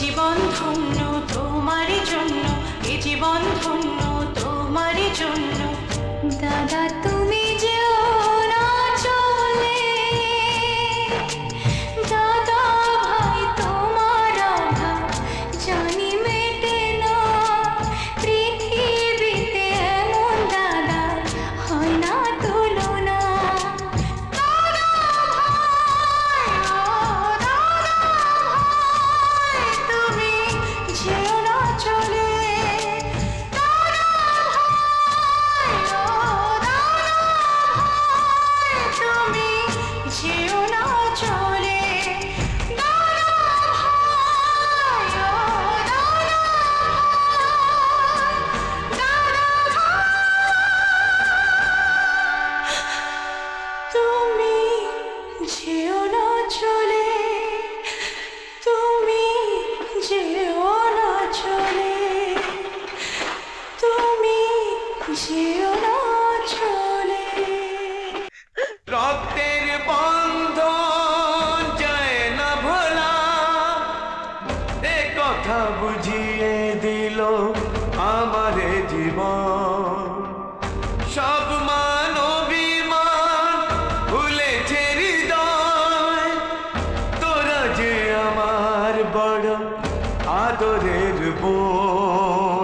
জীবন ধন্য তোমার জন্য এ জীবন ধন্য তোমার জন্য। দাদা তো বুঝিয়ে দিল আমারে জীবন। সব মান অভিমান ভুলেছে হৃদয়। তোরা যে আমার বড় আদরের বোন।